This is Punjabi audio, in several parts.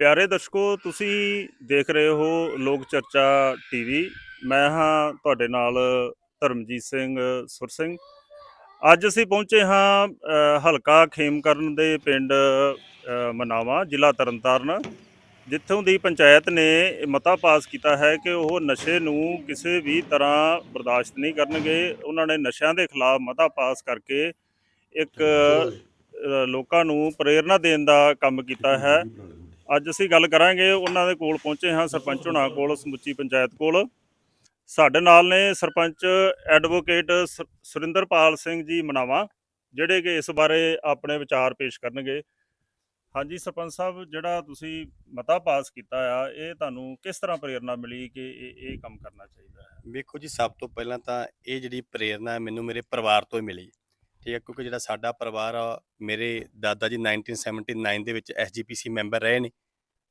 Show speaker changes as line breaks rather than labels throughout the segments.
ਪਿਆਰੇ ਦਰਸ਼ਕੋ ਤੁਸੀਂ ਦੇਖ ਰਹੇ ਹੋ ਲੋਕ ਚਰਚਾ ਟੀਵੀ। ਮੈਂ ਹਾਂ ਤੁਹਾਡੇ ਨਾਲ ਧਰਮਜੀਤ ਸਿੰਘ ਸੁਰ ਸਿੰਘ। ਅੱਜ ਅਸੀਂ ਪਹੁੰਚੇ ਹਾਂ ਹਲਕਾ ਖੇਮਕਰਨ ਦੇ ਪਿੰਡ ਅ, ਮਨਾਵਾ ਜ਼ਿਲ੍ਹਾ ਤਰਨਤਾਰਨ ਜਿੱਥੋਂ ਦੀ ਪੰਚਾਇਤ ਨੇ ਮਤਾ ਪਾਸ ਕੀਤਾ ਹੈ ਕਿ ਉਹ ਨਸ਼ੇ ਨੂੰ ਕਿਸੇ ਵੀ ਤਰ੍ਹਾਂ ਬਰਦਾਸ਼ਤ ਨਹੀਂ ਕਰਨਗੇ। ਉਹਨਾਂ ਨੇ ਨਸ਼ਿਆਂ ਦੇ ਖਿਲਾਫ ਮਤਾ ਪਾਸ ਕਰਕੇ ਇੱਕ ਲੋਕਾਂ ਨੂੰ ਪ੍ਰੇਰਣਾ ਦੇਣ ਦਾ ਕੰਮ ਕੀਤਾ ਹੈ। ਅੱਜ ਅਸੀਂ ਗੱਲ ਕਰਾਂਗੇ, ਉਹਨਾਂ ਦੇ ਕੋਲ ਪਹੁੰਚੇ ਹਾਂ ਸਰਪੰਚ ਹੁਣਾਂ ਕੋਲ, ਸਮੁੱਚੀ ਪੰਚਾਇਤ ਕੋਲ। ਸਾਡੇ ਨਾਲ ਨੇ ਸਰਪੰਚ ਐਡਵੋਕੇਟ ਸੁਰਿੰਦਰਪਾਲ ਸਿੰਘ ਜੀ ਮਨਾਵਾ, ਜਿਹੜੇ ਕਿ ਇਸ ਬਾਰੇ ਆਪਣੇ ਵਿਚਾਰ ਪੇਸ਼ ਕਰਨਗੇ। ਹਾਂਜੀ, ਸਰਪੰਚ ਸਾਹਿਬ, ਜਿਹੜਾ ਤੁਸੀਂ ਮਤਾ ਪਾਸ ਕੀਤਾ ਆ, ਇਹ ਤੁਹਾਨੂੰ ਕਿਸ ਤਰ੍ਹਾਂ ਪ੍ਰੇਰਣਾ ਮਿਲੀ ਕਿ ਇਹ ਇਹ ਕੰਮ ਕਰਨਾ ਚਾਹੀਦਾ ਹੈ?
ਵੇਖੋ ਜੀ, ਸਭ ਤੋਂ ਪਹਿਲਾਂ ਤਾਂ ਇਹ ਜਿਹੜੀ ਪ੍ਰੇਰਨਾ ਮੈਨੂੰ ਮੇਰੇ ਪਰਿਵਾਰ ਤੋਂ ਹੀ ਮਿਲੀ। ਠੀਕ ਹੈ ਕਿਉਂਕਿ ਜਿਹੜਾ ਸਾਡਾ ਪਰਿਵਾਰ ਆ ਮੇਰੇ ਦਾਦਾ ਜੀ 1979 ਦੇ ਵਿੱਚ ਐਸਜੀਪੀਸੀ ਮੈਂਬਰ ਰਹੇ ਨੇ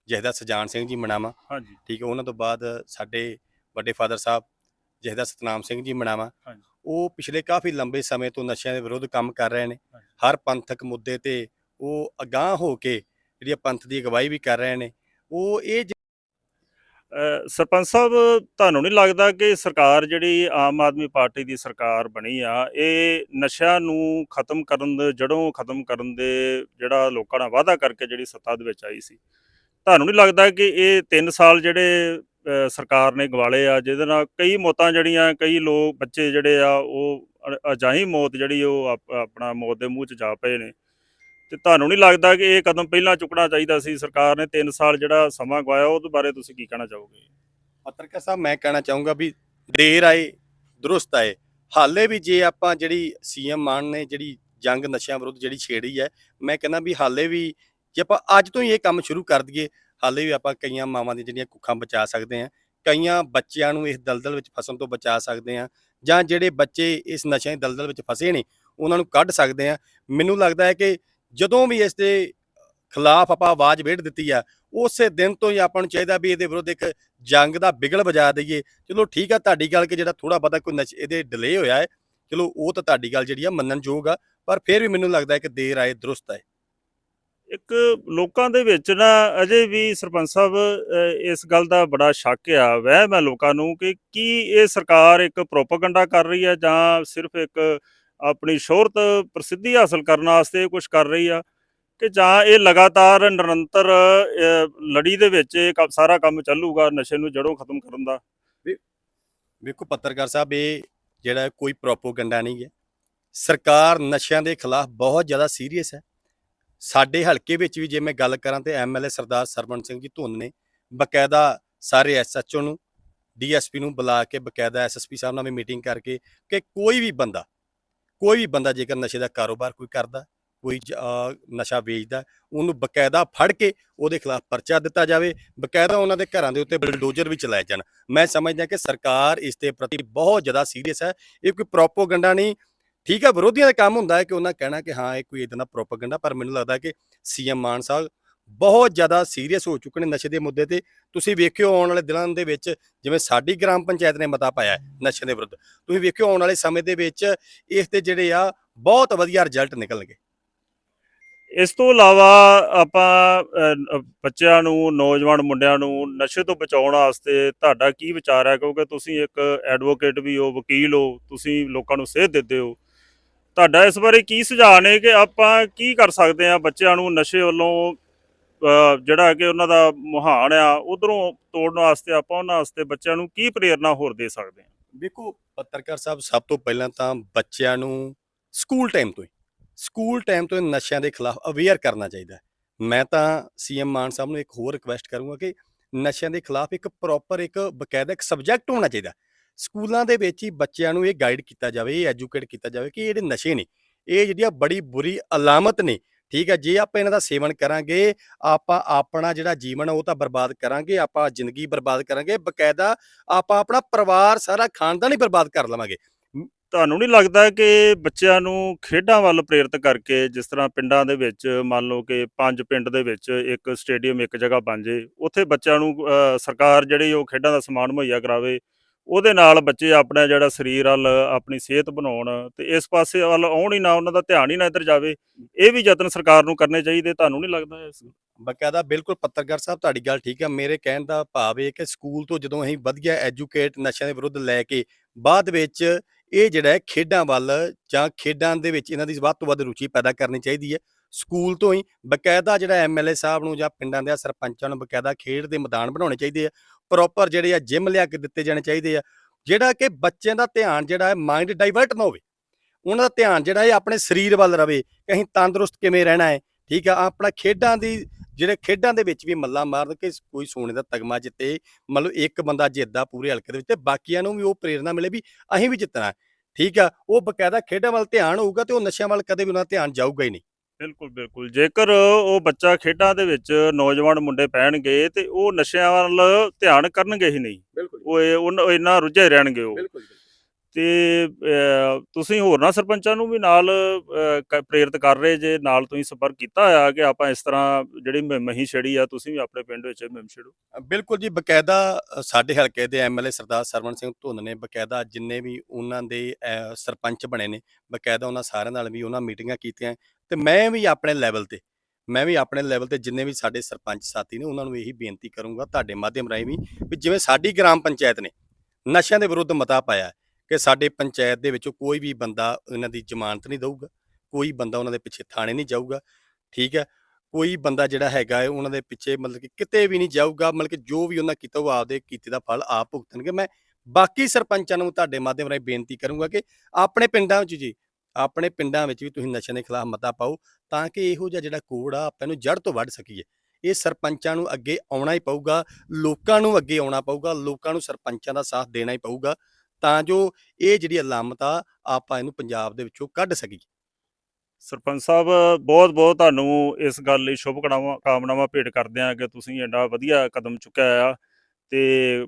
ਜਿਹਦਾ ਸਜਾਨ ਸਿੰਘ ਜੀ ਮਨਾਵਾ।
ਹਾਂਜੀ।
ਠੀਕ ਹੈ ਉਹਨਾਂ ਤੋਂ ਬਾਅਦ ਸਾਡੇ ਵੱਡੇ ਫਾਦਰ ਸਾਹਿਬ ਜਿਹਦਾ ਸਤਨਾਮ ਸਿੰਘ ਜੀ ਮਨਾਵਾ।
ਹਾਂਜੀ।
ਉਹ ਪਿਛਲੇ ਕਾਫੀ ਲੰਬੇ ਸਮੇਂ ਤੋਂ ਨਸ਼ਿਆਂ ਦੇ ਵਿਰੁੱਧ ਕੰਮ ਕਰ ਰਹੇ ਨੇ। ਹਰ ਪੰਥਕ ਮੁੱਦੇ ਤੇ ਉਹ ਅਗਾਹ ਹੋ ਕੇ ਜਿਹੜੀ ਪੰਥ ਦੀ ਅਗਵਾਈ ਵੀ ਕਰ ਰਹੇ ਨੇ। ਉਹ ਇਹ
ਸਰਪੰਚ ਸਾਹਿਬ, ਤੁਹਾਨੂੰ ਨਹੀਂ ਲੱਗਦਾ ਕਿ ਸਰਕਾਰ ਜਿਹੜੀ ਆਮ ਆਦਮੀ ਪਾਰਟੀ ਦੀ ਸਰਕਾਰ ਬਣੀ ਆ, ਇਹ ਨਸ਼ਿਆਂ ਨੂੰ ਖਤਮ ਕਰਨ ਦੇ ਜੜੋਂ ਖਤਮ ਕਰਨ ਦੇ ਜਿਹੜਾ ਲੋਕਾਂ ਨਾਲ ਵਾਅਦਾ ਕਰਕੇ ਜਿਹੜੀ ਸੱਤਾ ਦੇ ਵਿੱਚ ਆਈ ਸੀ? ਤੁਹਾਨੂੰ ਨਹੀਂ ਲੱਗਦਾ ਕਿ ਇਹ 3 ਸਾਲ ਜਿਹੜੇ ਸਰਕਾਰ ਨੇ ਗਵਾਲੇ ਆ, ਜਿਹਦੇ ਨਾਲ ਕਈ ਮੌਤਾਂ ਜਿਹੜੀਆਂ, ਕਈ ਲੋਕ, ਬੱਚੇ ਜਿਹੜੇ ਆ, ਉਹ ਅ- ਮੌਤ ਜਿਹੜੀ ਉਹ ਆਪਣਾ ਮੌਤ ਦੇ ਮੂੰਹ 'ਚ ਜਾ ਪਏ ਨੇ। ਤੇ ਤੁਹਾਨੂੰ ਨਹੀਂ ਲੱਗਦਾ ਕਿ ਇਹ ਕਦਮ ਪਹਿਲਾਂ ਚੁੱਕਣਾ ਚਾਹੀਦਾ ਸੀ? ਸਰਕਾਰ ਨੇ 3 ਸਾਲ ਜਿਹੜਾ ਸਮਾਂ ਗਵਾਇਆ, ਉਹਦੇ ਬਾਰੇ ਤੁਸੀਂ ਕੀ ਕਹਿਣਾ ਚਾਹੋਗੇ?
ਪੱਤਰਕਾਰ ਸਾਹਿਬ, ਮੈਂ ਕਹਿਣਾ ਚਾਹੂੰਗਾ ਵੀ ਦੇਰ ਆਏ, ਦਰੁਸਤ ਆਏ। ਹਾਲੇ ਵੀ ਜੇ ਆਪਾਂ ਜਿਹੜੀ ਸੀਐਮ ਮਾਨ ਨੇ ਜਿਹੜੀ ਜੰਗ ਨਸ਼ਿਆਂ ਵਿਰੁੱਧ ਜਿਹੜੀ ਛੇੜੀ ਹੈ, ਮੈਂ ਕਹਿੰਦਾ ਵੀ ਹਾਲੇ ਵੀ ਜੇ ਆਪਾਂ ਅੱਜ ਤੋਂ ਹੀ ਇਹ ਕੰਮ ਸ਼ੁਰੂ ਕਰ ਦਈਏ, ਹਾਲੇ ਵੀ ਆਪਾਂ ਕਈਆਂ ਮਾਵਾਂ ਦੀਆਂ ਜਿਹੜੀਆਂ ਕੁੱਖਾਂ ਬਚਾ ਸਕਦੇ ਹਾਂ, ਕਈਆਂ ਬੱਚਿਆਂ ਨੂੰ ਇਸ ਦਲਦਲ ਵਿੱਚ ਫਸਣ ਤੋਂ ਬਚਾ ਸਕਦੇ ਹਾਂ, ਜਾਂ ਜਿਹੜੇ ਬੱਚੇ ਇਸ ਨਸ਼ਿਆਂ ਦੀ ਦਲਦਲ ਵਿੱਚ ਫਸੇ ਨੇ, ਉਹਨਾਂ ਨੂੰ ਕੱਢ ਸਕਦੇ ਹਾਂ। ਮੈਨੂੰ ਲੱਗਦਾ ਹੈ ਕਿ ਜਦੋਂ ਵੀ ਇਸ ਦੇ ਖਿਲਾਫ ਆਪਾਂ ਆਵਾਜ਼ ਵੇੜ ਦਿੱਤੀ ਆ, ਉਸੇ ਦਿਨ ਤੋਂ ਹੀ ਆਪਾਂ ਨੂੰ ਚਾਹੀਦਾ ਵੀ ਇਹਦੇ ਵਿਰੁੱਧ ਇੱਕ ਜੰਗ ਦਾ ਬਿਗਲ ਵਜਾ ਦਈਏ। ਚਲੋ ਠੀਕ ਆ, ਤੁਹਾਡੀ ਗੱਲ ਕਿ ਜਿਹੜਾ ਥੋੜਾ ਬਹੁਤਾ ਕੋਈ ਨਸ਼ ਇਹਦੇ ਡਿਲੇ ਹੋਇਆ ਹੈ, ਚਲੋ ਉਹ ਤਾਂ ਤੁਹਾਡੀ ਗੱਲ ਜਿਹੜੀ ਆ ਮੰਨਣਯੋਗ ਆ, ਪਰ ਫਿਰ ਵੀ ਮੈਨੂੰ ਲੱਗਦਾ ਹੈ ਕਿ ਦੇਰ ਆਏ ਦਰੁਸਤ ਹੈ
ਇੱਕ ਲੋਕਾਂ ਦੇ ਵਿੱਚ ਨਾ ਅਜੇ ਵੀ ਸਰਪੰਚ ਸਾਹਿਬ ਇਸ ਗੱਲ ਦਾ ਬੜਾ ਸ਼ੱਕ ਆ, ਵਹਿਮ ਹੈ ਲੋਕਾਂ ਨੂੰ ਕਿ ਕੀ ਇਹ ਸਰਕਾਰ ਇੱਕ ਪ੍ਰੋਪਾਗੈਂਡਾ ਕਰ ਰਹੀ ਹੈ ਜਾਂ ਸਿਰਫ ਇੱਕ ਆਪਣੀ ਸ਼ੋਹਰਤ ਪ੍ਰਸਿੱਧੀ ਹਾਸਲ ਕਰਨ ਵਾਸਤੇ ਕੁਝ ਕਰ ਰਹੀ ਆ ਕਿ ਜਾਂ ਇਹ ਲਗਾਤਾਰ ਨਿਰੰਤਰ ਲੜੀ ਦੇ ਵਿੱਚ ਇਹ ਸਾਰਾ ਕੰਮ ਚੱਲੂਗਾ, ਨਸ਼ੇ ਨੂੰ ਜੜੋਂ ਖਤਮ ਕਰਨ ਦਾ।
ਵੇਖੋ ਪੱਤਰਕਾਰ ਸਾਹਿਬ, ਇਹ ਜਿਹੜਾ ਹੈ ਕੋਈ ਪ੍ਰੋਪੋਗੰਡਾ ਨਹੀਂ ਹੈ। ਸਰਕਾਰ ਨਸ਼ਿਆਂ ਦੇ ਖਿਲਾਫ ਬਹੁਤ ਜ਼ਿਆਦਾ ਸੀਰੀਅਸ ਹੈ। ਸਾਡੇ ਹਲਕੇ ਵਿੱਚ ਵੀ ਜੇ ਮੈਂ ਗੱਲ ਕਰਾਂ ਤੇ ਐਮਐਲਏ ਸਰਦਾਰ ਸਰਵਣ ਸਿੰਘ ਜੀ ਧੁੰਨ ਨੇ ਬਕਾਇਦਾ ਸਾਰੇ ਐਸਐਚਓ ਨੂੰ ਡੀਐਸਪੀ ਨੂੰ ਬੁਲਾ ਕੇ ਬਕਾਇਦਾ ਐਸਐਸਪੀ ਸਾਹਿਬ ਨਾਲ ਵੀ ਮੀਟਿੰਗ ਕਰਕੇ ਕਿ ਕੋਈ ਵੀ ਬੰਦਾ ਕੋਈ ਵੀ ਬੰਦਾ ਜੇਕਰ ਨਸ਼ੇ ਦਾ ਕਾਰੋਬਾਰ ਕੋਈ ਕਰਦਾ, ਕੋਈ ਨਸ਼ਾ ਵੇਚਦਾ, ਉਹਨੂੰ ਬਕਾਇਦਾ ਫੜ ਕੇ ਉਹਦੇ ਖਿਲਾਫ ਪਰਚਾ ਦਿੱਤਾ ਜਾਵੇ, ਬਕਾਇਦਾ ਉਹਨਾਂ ਦੇ ਘਰਾਂ ਦੇ ਉੱਤੇ ਬਲਡੋਜ਼ਰ ਵੀ ਚਲਾਏ ਜਾਣ। ਮੈਂ ਸਮਝਦਾ ਕਿ ਸਰਕਾਰ ਇਸ ਦੇ ਪ੍ਰਤੀ ਬਹੁਤ ਜ਼ਿਆਦਾ ਸੀਰੀਅਸ ਹੈ। ਇਹ ਕੋਈ ਪ੍ਰੋਪੋਗੰਡਾ ਨਹੀਂ। ਠੀਕ ਹੈ, ਵਿਰੋਧੀਆਂ ਦਾ ਕੰਮ ਹੁੰਦਾ ਹੈ ਕਿ ਉਹਨਾਂ ਕਹਿਣਾ ਕਿ ਹਾਂ, ਇਹ ਕੋਈ ਇਦਾਂ ਦਾ ਪ੍ਰੋਪੋਗੰਡਾ, ਪਰ ਮੈਨੂੰ ਲੱਗਦਾ ਕਿ ਸੀਐਮ ਮਾਨ ਸਾਹਿਬ ਬਹੁਤ ਜ਼ਿਆਦਾ ਸੀਰੀਅਸ ਹੋ ਚੁੱਕੇ ਨੇ ਨਸ਼ੇ ਦੇ ਮੁੱਦੇ ਤੇ। ਤੁਸੀਂ ਵੇਖਿਓ ਆਉਣ ਵਾਲੇ ਦਿਨਾਂ ਦੇ ਵਿੱਚ ਜਿਵੇਂ ਸਾਡੀ ਗ੍ਰਾਮ ਪੰਚਾਇਤ ਨੇ ਮਤਾ ਪਾਇਆ ਨਸ਼ੇ ਦੇ ਵਿਰੁੱਧ। ਤੁਸੀਂ ਵੇਖਿਓ ਆਉਣ ਵਾਲੇ ਸਮੇਂ ਦੇ ਵਿੱਚ ਇਸ ਦੇ ਜਿਹੜੇ ਆ ਬਹੁਤ ਵਧੀਆ ਰਿਜ਼ਲਟ ਨਿਕਲਣਗੇ।
ਇਸ ਤੋਂ ਇਲਾਵਾ ਆਪਾਂ ਬੱਚਿਆਂ ਨੂੰ, ਨੌਜਵਾਨ ਮੁੰਡਿਆਂ ਨੂੰ ਨਸ਼ੇ ਤੋਂ ਬਚਾਉਣ ਵਾਸਤੇ ਤੁਹਾਡਾ ਕੀ ਵਿਚਾਰ ਹੈ? ਕਿਉਂਕਿ ਤੁਸੀਂ ਇੱਕ ਐਡਵੋਕੇਟ ਵੀ ਹੋ, ਵਕੀਲ ਹੋ, ਤੁਸੀਂ ਲੋਕਾਂ ਨੂੰ ਸੇਧ ਦਿੰਦੇ ਹੋ। ਤੁਹਾਡਾ ਇਸ ਬਾਰੇ ਕੀ ਸੁਝਾਅ ਨੇ ਕਿ ਆਪਾਂ ਕੀ ਕਰ ਸਕਦੇ ਆ ਬੱਚਿਆਂ ਨੂੰ ਨਸ਼ੇ ਵੱਲੋਂ ਜਿਹੜਾ ਕਿ ਉਹਨਾਂ ਦਾ ਮਹਾਨ ਆ, ਉਧਰੋਂ ਤੋੜਨ ਵਾਸਤੇ ਆਪਾਂ ਉਹਨਾਂ ਵਾਸਤੇ ਬੱਚਿਆਂ ਨੂੰ ਕੀ ਪ੍ਰੇਰਣਾ ਹੋਰ ਦੇ ਸਕਦੇ ਆ
ਵੇਖੋ, ਪੱਤਰਕਾਰ ਸਾਹਿਬ, ਸਭ ਤੋਂ ਪਹਿਲਾਂ ਤਾਂ ਬੱਚਿਆਂ ਨੂੰ ਸਕੂਲ ਟਾਈਮ ਤੋਂ ਹੀ, ਸਕੂਲ ਟਾਈਮ ਤੋਂ ਨਸ਼ਿਆਂ ਦੇ ਖਿਲਾਫ ਅਵੇਅਰ ਕਰਨਾ ਚਾਹੀਦਾ ਮੈਂ ਤਾਂ ਸੀਐਮ ਮਾਨ ਸਾਹਿਬ ਨੂੰ ਇੱਕ ਹੋਰ ਰਿਕਵੈਸਟ ਕਰੂੰਗਾ ਕਿ ਨਸ਼ਿਆਂ ਦੇ ਖਿਲਾਫ ਇੱਕ ਪ੍ਰੋਪਰ ਇੱਕ ਬਕਾਇਦਾ ਇੱਕ ਸਬਜੈਕਟ ਹੋਣਾ ਚਾਹੀਦਾ ਸਕੂਲਾਂ ਦੇ ਵਿੱਚ ਹੀ ਬੱਚਿਆਂ ਨੂੰ ਇਹ ਗਾਈਡ ਕੀਤਾ ਜਾਵੇ, ਇਹ ਐਜੂਕੇਟ ਕੀਤਾ ਜਾਵੇ ਕਿ ਇਹ ਜਿਹੜੇ ਨਸ਼ੇ ਨੇ, ਇਹ ਜਿਹੜੀਆਂ ਬੜੀ ਬੁਰੀ ਅਲਾਮਤ ਨੇ ਠੀਕ ਹੈ, ਜੇ ਆਪਾਂ ਇਹਨਾਂ ਦਾ ਸੇਵਨ ਕਰਾਂਗੇ, ਆਪਾਂ ਆਪਣਾ ਜਿਹੜਾ ਜੀਵਨ ਉਹ ਤਾਂ ਬਰਬਾਦ ਕਰਾਂਗੇ, ਆਪਾਂ ਜ਼ਿੰਦਗੀ ਬਰਬਾਦ ਕਰਾਂਗੇ, ਬਕਾਇਦਾ ਆਪਾਂ ਆਪਣਾ ਪਰਿਵਾਰ ਸਾਰਾ ਖਾਨਦਾਨ ਹੀ ਬਰਬਾਦ ਕਰ ਲਵਾਂਗੇ।
ਤੁਹਾਨੂੰ ਨਹੀਂ ਲੱਗਦਾ ਕਿ ਬੱਚਿਆਂ ਨੂੰ ਖੇਡਾਂ ਵੱਲ ਪ੍ਰੇਰਿਤ ਕਰਕੇ ਜਿਸ ਤਰ੍ਹਾਂ ਪਿੰਡਾਂ ਦੇ ਵਿੱਚ, ਮੰਨ ਲਓ ਕਿ ਪੰਜ ਪਿੰਡ ਦੇ ਵਿੱਚ ਇੱਕ ਸਟੇਡੀਅਮ ਇੱਕ ਜਗ੍ਹਾ ਬਣ ਜੇ, ਉੱਥੇ ਬੱਚਿਆਂ ਨੂੰ ਸਰਕਾਰ ਜਿਹੜੀ ਉਹ ਖੇਡਾਂ ਦਾ ਸਮਾਨ ਮੁਹੱਈਆ ਕਰਾਵੇ ਉਹਦੇ ਨਾਲ ਬੱਚੇ ਆਪਣਾ ਜਿਹੜਾ ਸਰੀਰ ਵੱਲ, ਆਪਣੀ ਸਿਹਤ ਬਣਾਉਣ ਤੇ ਇਸ ਪਾਸੇ ਵੱਲ ਆਉਣ ਹੀ ਨਾ, ਉਹਨਾਂ ਦਾ ਧਿਆਨ ਹੀ ਨਾ ਇੱਧਰ ਜਾਵੇ। ਇਹ ਵੀ ਯਤਨ ਸਰਕਾਰ ਨੂੰ ਕਰਨੇ ਚਾਹੀਦੇ, ਤੁਹਾਨੂੰ ਨਹੀਂ ਲੱਗਦਾ ਇਸ
ਬਕਾਇਦਾ ਬਿਲਕੁਲ ਪੱਤਰਕਾਰ ਸਾਹਿਬ, ਤੁਹਾਡੀ ਗੱਲ ਠੀਕ ਹੈ। ਮੇਰੇ ਕਹਿਣ ਦਾ ਭਾਵ ਇਹ ਕਿ ਸਕੂਲ ਤੋਂ ਜਦੋਂ ਅਸੀਂ ਵਧੀਆ ਐਜੂਕੇਟ ਨਸ਼ਿਆਂ ਦੇ ਵਿਰੁੱਧ ਲੈ ਕੇ ਬਾਅਦ ਵਿੱਚ ਇਹ ਜਿਹੜਾ ਹੈ ਖੇਡਾਂ ਵੱਲ ਜਾਂ ਖੇਡਾਂ ਦੇ ਵਿੱਚ ਇਹਨਾਂ ਦੀ ਵੱਧ ਤੋਂ ਵੱਧ ਰੁਚੀ ਪੈਦਾ ਕਰਨੀ ਚਾਹੀਦੀ ਹੈ। ਸਕੂਲ ਤੋਂ ਹੀ ਬਕਾਇਦਾ ਜਿਹੜਾ ਐਮਐਲਏ ਸਾਹਿਬ ਨੂੰ ਜਾਂ ਪਿੰਡਾਂ ਦੇ ਸਰਪੰਚਾਂ ਨੂੰ ਬਕਾਇਦਾ ਖੇਡ ਦੇ ਮੈਦਾਨ ਬਣਾਉਣੇ ਚਾਹੀਦੇ ਆ। ਪ੍ਰੋਪਰ ਜਿਹੜੇ ਆ ਜਿਮ ਲਿਆ ਕੇ ਦਿੱਤੇ ਜਾਣੇ ਚਾਹੀਦੇ ਆ, ਜਿਹੜਾ ਕਿ ਬੱਚਿਆਂ ਦਾ ਧਿਆਨ ਜਿਹੜਾ ਹੈ ਮਾਈਂਡ ਡਾਈਵਰਟ ਨਾ ਹੋਵੇ। ਉਹਨਾਂ ਦਾ ਧਿਆਨ ਜਿਹੜਾ ਹੈ ਆਪਣੇ ਸਰੀਰ ਵੱਲ ਰਵੇ ਕਿ ਅਸੀਂ ਤੰਦਰੁਸਤ ਕਿਵੇਂ ਰਹਿਣਾ ਹੈ, ਠੀਕ ਆ, ਆਪਣਾ ਖੇਡਾਂ ਦੀ, ਜਿਹੜੇ ਖੇਡਾਂ ਦੇ ਵਿੱਚ ਵੀ ਮੱਲਾ ਮਾਰਨ ਕਿ ਕੋਈ ਸੋਨੇ ਦਾ ਤਗਮਾ ਜਿੱਤੇ, ਮਤਲਬ ਇੱਕ ਬੰਦਾ ਜਿੱਤਦਾ ਪੂਰੇ ਹਲਕੇ ਦੇ ਵਿੱਚ ਤੇ ਬਾਕੀਆਂ ਨੂੰ ਵੀ ਉਹ ਪ੍ਰੇਰਣਾ ਮਿਲੇ ਵੀ ਅਸੀਂ ਵੀ ਜਿੱਤਣਾ ਠੀਕ ਆ, ਉਹ ਬਕਾਇਦਾ ਖੇਡਾਂ ਵੱਲ ਧਿਆਨ ਹੋਊਗਾ ਤੇ ਉਹ ਨਸ਼ਿਆਂ ਵੱਲ ਕਦੇ ਵੀ ਉਹਨਾਂ ਦਾ ਧਿਆਨ ਜਾਊਗਾ ਹੀ ਨਹੀਂ।
ਬਿਲਕੁਲ ਬਿਲਕੁਲ। ਜੇਕਰ ਉਹ ਬੱਚਾ ਖੇਡਾਂ ਦੇ ਵਿੱਚ ਨੌਜਵਾਨ ਮੁੰਡੇ ਪੈਣਗੇ ਤੇ ਉਹ ਨਸ਼ਿਆਂ ਵੱਲ ਧਿਆਨ ਕਰਨਗੇ ਹੀ ਨਹੀਂ। ਉਹ ਇਹ- ਇੰਨਾ ਰੁੱਝੇ ਰਹਿਣਗੇ ਉਹ।
ਬਿਲਕੁਲ
ਤੇ ਅਹ, ਤੁਸੀਂ ਹੋਰਨਾਂ ਸਰਪੰਚਾਂ ਨੂੰ ਵੀ ਨਾਲ ਅਹ, ਕ- ਪ੍ਰੇਰਿਤ ਕਰ ਰਹੇ ਜੇ ਨਾਲ ਤੁਸੀਂ ਸੰਪਰਕ ਕੀਤਾ ਹੋਇਆ ਕਿ ਆਪਾਂ ਇਸ ਤਰ੍ਹਾਂ ਜਿਹੜੀ ਮ- ਮਹੀਂ ਛੜੀ ਆ ਤੁਸੀਂ ਵੀ ਆਪਣੇ ਪਿੰਡ ਵਿੱਚ ਮੁਹਿੰਮ ਛੇੜੋ।
ਬਿਲਕੁਲ ਜੀ ਬਕਾਇਦਾ ਅ, ਸਾਡੇ ਹਲਕੇ ਦੇ ਐਮਐਲਏ ਸਰਦਾਰ ਸਰਵਣ ਸਿੰਘ ਧੁੰਨ ਨੇ ਬਕਾਇਦਾ ਜਿੰਨੇ ਵੀ ਉਹਨਾਂ ਦੇ ਅ, ਸਰਪੰਚ ਬਣੇ ਨੇ ਬਕਾਇਦਾ ਉਹਨਾਂ ਸਾਰਿਆਂ ਨਾਲ ਵੀ ਉਹਨਾਂ ਮੀਟਿੰਗਾਂ ਕੀਤੀਆਂ। ਤੇ ਮੈਂ ਵੀ ਆਪਣੇ ਲੈਵਲ ਤੇ, ਮੈਂ ਵੀ ਆਪਣੇ ਲੈਵਲ ਤੇ ਜਿੰਨੇ ਵੀ ਸਾਡੇ ਸਰਪੰਚ ਸਾਥੀ ਨੇ, ਉਹਨਾਂ ਨੂੰ ਇਹੀ ਬੇਨਤੀ ਕਰੂੰਗਾ ਤੁਹਾਡੇ ਮਾਧਿਅਮ ਰਾਹੀਂ ਵੀ ਵੀ ਜਿਵੇਂ ਸਾਡੀ ਗ੍ਰਾਮ ਪੰਚਾਇਤ ਨੇ ਨਸ਼ਿਆਂ ਦੇ ਵਿਰੁੱਧ ਮਤਾ ਪਾਇਆ ਕਿ ਸਾਡੇ ਪੰਚਾਇਤ ਦੇ ਵਿੱਚੋਂ ਕੋਈ ਵੀ ਬੰਦਾ ਇਹਨਾਂ ਦੀ ਜ਼ਮਾਨਤ ਨਹੀਂ ਦਊਗਾ, ਕੋਈ ਬੰਦਾ ਉਹਨਾਂ ਦੇ ਪਿੱਛੇ ਥਾਣੇ ਨਹੀਂ ਜਾਊਗਾ, ਠੀਕ ਹੈ, ਕੋਈ ਬੰਦਾ ਜਿਹੜਾ ਹੈਗਾ ਹੈ ਉਹਨਾਂ ਦੇ ਪਿੱਛੇ ਮਤਲਬ ਕਿ ਕਿਤੇ ਵੀ ਨਹੀਂ ਜਾਊਗਾ, ਮਤਲਬ ਕਿ ਜੋ ਵੀ ਉਹਨਾਂ ਕੀਤਾ ਉਹ ਆਪਦੇ ਕੀਤੇ ਦਾ ਫਲ ਆਪ ਭੁਗਤਣਗੇ। ਮੈਂ ਬਾਕੀ ਸਰਪੰਚਾਂ ਨੂੰ ਤੁਹਾਡੇ ਮਾਧਿਅਮ ਰਾਹੀਂ ਬੇਨਤੀ ਕਰੂੰਗਾ ਕਿ ਆਪਣੇ ਪਿੰਡਾਂ ਵਿੱਚ ਜੀ ਆਪਣੇ ਪਿੰਡਾਂ ਵਿੱਚ ਵੀ ਤੁਸੀਂ ਨਸ਼ਿਆਂ ਦੇ ਖਿਲਾਫ ਮਤਾ ਪਾਓ ਤਾਂ ਕਿ ਇਹੋ ਜਿਹਾ ਜਿਹੜਾ ਕੋੜ ਆ ਆਪਾਂ ਨੂੰ ਜੜ ਤੋਂ ਵੱਢ ਸਕੀਏ। ਇਹ ਸਰਪੰਚਾਂ ਨੂੰ ਅੱਗੇ ਆਉਣਾ ਹੀ ਪਊਗਾ, ਲੋਕਾਂ ਨੂੰ ਅੱਗੇ ਆਉਣਾ ਪਊਗਾ, ਲੋਕਾਂ ਨੂੰ ਸਰਪੰਚਾਂ ਦਾ ਸਾਥ ਦੇਣਾ ਹੀ ਪਊਗਾ ਤਾਂ ਜੋ ਇਹ ਜਿਹੜੀ ਅਲਾਮਤ ਆ ਆਪਾਂ ਇਹਨੂੰ ਪੰਜਾਬ ਦੇ ਵਿੱਚੋਂ ਕੱਢ ਸਕੀਏ।
ਸਰਪੰਚ ਸਾਹਿਬ, ਬਹੁਤ ਬਹੁਤ ਤੁਹਾਨੂੰ ਇਸ ਗੱਲ ਲਈ ਸ਼ੁਭ ਕਾਮਨਾਵਾਂ ਭੇਟ ਕਰਦੇ ਆ ਕਿ ਤੁਸੀਂ ਐਡਾ ਵਧੀਆ ਕਦਮ ਚੁੱਕਿਆ ਆ ਤੇ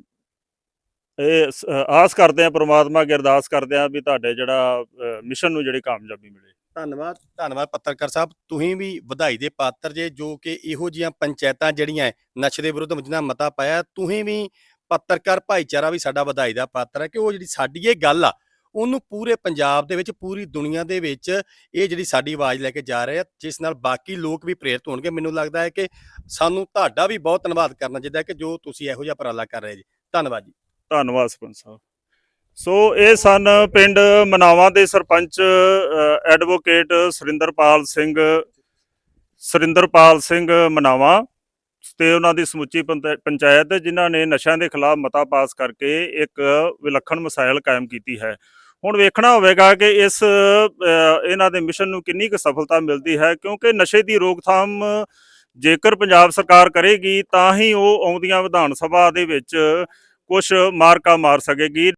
ਇਹ ਆਸ ਕਰਦੇ ਆ ਪ੍ਰਮਾਤਮਾ ਅੱਗੇ ਅਰਦਾਸ ਕਰਦੇ ਆ ਵੀ ਤੁਹਾਡੇ ਜਿਹੜਾ ਮਿਸ਼ਨ ਨੂੰ ਜਿਹੜੀ ਕਾਮਯਾਬੀ ਮਿਲੇ।
ਧੰਨਵਾਦ ਧੰਨਵਾਦ ਪੱਤਰਕਾਰ ਸਾਹਿਬ। ਤੁਸੀਂ ਵੀ ਵਧਾਈ ਦੇ ਪਾਤਰ ਜੇ, ਜੋ ਕਿ ਇਹੋ ਜੀਆਂ ਪੰਚਾਇਤਾਂ ਜਿਹੜੀਆਂ ਨਸ਼ੇ ਦੇ ਵਿਰੁੱਧ ਜਿਨ੍ਹਾਂ ਮਤਾ ਪਾਇਆ, ਤੁਸੀਂ ਵੀ ਪੱਤਰਕਾਰ ਭਾਈਚਾਰਾ ਵੀ ਸਾਡਾ ਵਧਾਈ ਦਾ ਪਾਤਰ ਹੈ ਕਿ ਉਹ ਜਿਹੜੀ ਸਾਡੀ ਇਹ ਗੱਲ ਆ, ਉਹਨੂੰ ਪੂਰੇ ਪੰਜਾਬ ਦੇ ਵਿੱਚ, ਪੂਰੀ ਦੁਨੀਆ ਦੇ ਵਿੱਚ ਇਹ ਜਿਹੜੀ ਸਾਡੀ ਆਵਾਜ਼ ਲੈ ਕੇ ਜਾ ਰਹੇ ਆ, ਜਿਸ ਨਾਲ ਬਾਕੀ ਲੋਕ ਵੀ ਪ੍ਰੇਰਿਤ ਹੋਣਗੇ। ਮੈਨੂੰ ਲੱਗਦਾ ਹੈ ਕਿ ਸਾਨੂੰ ਤੁਹਾਡਾ ਵੀ ਬਹੁਤ ਧੰਨਵਾਦ ਕਰਨਾ ਚਾਹੀਦਾ ਕਿ ਜੋ ਤੁਸੀਂ ਇਹੋ ਜਿਹਾ ਉਪਰਾਲਾ ਕਰ ਰਹੇ ਜੀ। ਧੰਨਵਾਦ ਜੀ।
ਧੰਨਵਾਦ ਸਰਪੰਚ ਸਾਹਿਬ। ਸੋ ਇਹ ਸਨ ਪਿੰਡ ਮਨਾਵਾ ਦੇ ਸਰਪੰਚ ਐਡਵੋਕੇਟ ਸੁਰਿੰਦਰਪਾਲ ਸਿੰਘ ਸੁਰਿੰਦਰਪਾਲ ਸਿੰਘ ਮਨਾਵਾ ਤੇ ਉਹਨਾਂ ਦੀ ਸਮੁੱਚੀ ਪੰਤ- ਪੰਚਾਇਤ, ਜਿਨ੍ਹਾਂ ਨੇ ਨਸ਼ਿਆਂ ਦੇ ਖਿਲਾਫ ਮਤਾ ਪਾਸ ਕਰਕੇ ਇੱਕ ਵਿਲੱਖਣ ਮਸਾਇਲ ਕਾਇਮ ਕੀਤੀ ਹੈ। ਹੁਣ ਵੇਖਣਾ ਹੋਵੇਗਾ ਕਿ ਇਸ ਇਹਨਾਂ ਦੇ ਮਿਸ਼ਨ ਨੂੰ ਕਿੰਨੀ ਕੁ ਸਫਲਤਾ ਮਿਲਦੀ ਹੈ, ਕਿਉਂਕਿ ਨਸ਼ੇ ਦੀ ਰੋਕਥਾਮ ਜੇਕਰ ਪੰਜਾਬ ਸਰਕਾਰ ਕਰੇਗੀ, ਤਾਂ ਹੀ ਉਹ ਆਉਂਦੀਆਂ ਵਿਧਾਨ ਸਭਾ ਦੇ ਵਿੱਚ ਕੁਝ ਮਾਰਕਾ ਮਾਰ ਸਕੇਗੀ।